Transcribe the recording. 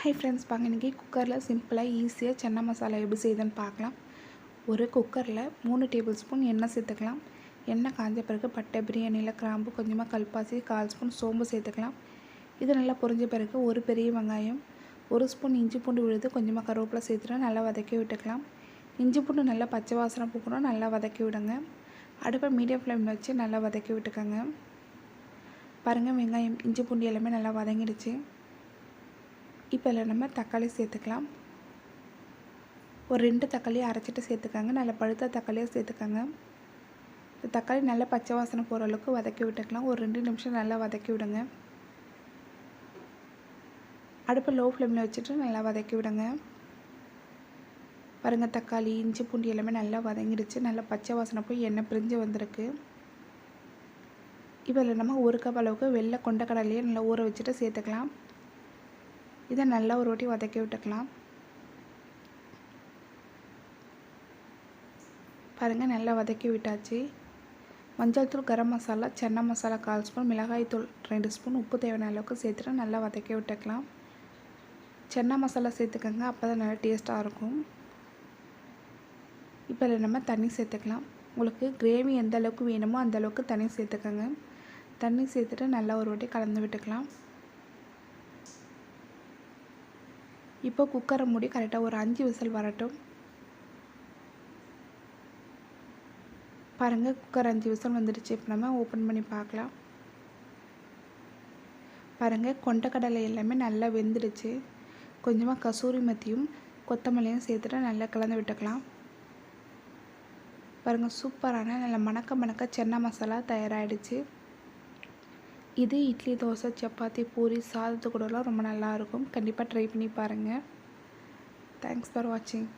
Hi friends பாங்க இன்றைக்கி குக்கரில் சிம்பிளாக ஈஸியாக சன்னா மசாலா எப்படி செய்யுதுன்னு பார்க்கலாம். ஒரு குக்கரில் மூணு டேபிள் ஸ்பூன் எண்ணெய் சேர்த்துக்கலாம். எண்ணெய் காஞ்ச பிறகு பட்டை பிரியாணியில் கிராம்பு கொஞ்சமாக கல்பாசி கால் ஸ்பூன் சோம்பு சேர்த்துக்கலாம். இது நல்லா பொரிஞ்ச பிறகு ஒரு பெரிய வெங்காயம் ஒரு ஸ்பூன் இஞ்சி பூண்டு விழுது கொஞ்சமாக கருவேப்பிலை சேர்த்துட்டு நல்லா வதக்கி விட்டுக்கலாம். இஞ்சி பூண்டு நல்லா பச்சை வாசனை பூக்கணும் நல்லா வதக்கி விடுங்க. அடுப்பை மீடியம் ஃப்ளேமில் வச்சு நல்லா வதக்கி விட்டுக்கோங்க. பாருங்கள் வெங்காயம் இஞ்சி பூண்டு எல்லாமே நல்லா வதங்கிடுச்சு. இப்போ இதில் நம்ம தக்காளி சேர்த்துக்கலாம். ஒரு ரெண்டு தக்காளியை அரைச்சிட்டு சேர்த்துக்கோங்க. நல்ல பழுத்த தக்காளியாக சேர்த்துக்கோங்க. இந்த தக்காளி நல்லா பச்சை வாசனை போகிற அளவுக்கு வதக்கி விட்டுக்கலாம். ஒரு ரெண்டு நிமிஷம் நல்லா வதக்கி விடுங்க. அடுப்பை லோ ஃப்ளேமில் வச்சுட்டு நல்லா வதக்கி விடுங்க. பாருங்கள் தக்காளி இஞ்சி பூண்டு எல்லாமே நல்லா வதங்கிடுச்சு. நல்லா பச்சை வாசனை போய் எண்ணெய் பிரிஞ்சு வந்திருக்கு. இப்போ இதில் நம்ம ஒரு கப் அளவுக்கு வெள்ளை கொண்டக்கடலையே நல்லா ஊற வச்சுட்டு சேர்த்துக்கலாம். இதை நல்லா ஒரு வாட்டி வதக்கி விட்டுக்கலாம். பாருங்கள் நல்லா வதக்கி விட்டாச்சு. மஞ்சள் தூள் கரம் மசாலா சென்னை மசாலா கால் ஸ்பூன் மிளகாய் தூள் ரெண்டு ஸ்பூன் உப்பு தேவையான அளவுக்கு சேர்த்துட்டு நல்லா வதக்கி விட்டுக்கலாம். சென்னா மசாலா சேர்த்துக்கோங்க அப்போ தான் நல்லா டேஸ்ட்டாக இருக்கும். இப்போ இதில் நம்ம தண்ணி சேர்த்துக்கலாம். உங்களுக்கு கிரேவி எந்த அளவுக்கு வேணுமோ அந்த அளவுக்கு தண்ணி சேர்த்துக்கோங்க. தண்ணி சேர்த்துட்டு நல்லா ஒரு வாட்டி கலந்து விட்டுக்கலாம். இப்போ குக்கரை மூடி கரெக்டாக ஒரு அஞ்சு விசில் வரட்டும். பாருங்கள் குக்கர் அஞ்சு விசில் வந்துடுச்சு. இப்போ நம்ம ஓப்பன் பண்ணி பார்க்கலாம். பாருங்கள் கொண்டக்கடலை எல்லாமே நல்லா வெந்துடுச்சு. கொஞ்சமாக கசூரி மத்தியும் கொத்தமல்லியும் சேர்த்துட்டு நல்லா கலந்து விட்டுக்கலாம். பாருங்கள் சூப்பரான நல்ல மணக்க மணக்க சென்னா மசாலா தயாராகிடுச்சு இது இட்லி தோசை சப்பாத்தி பூரி சாதத்து கூடலாம் ரொம்ப நல்லாயிருக்கும். கண்டிப்பாக ட்ரை பண்ணி பாருங்கள் தேங்க்ஸ் ஃபார் வாட்சிங்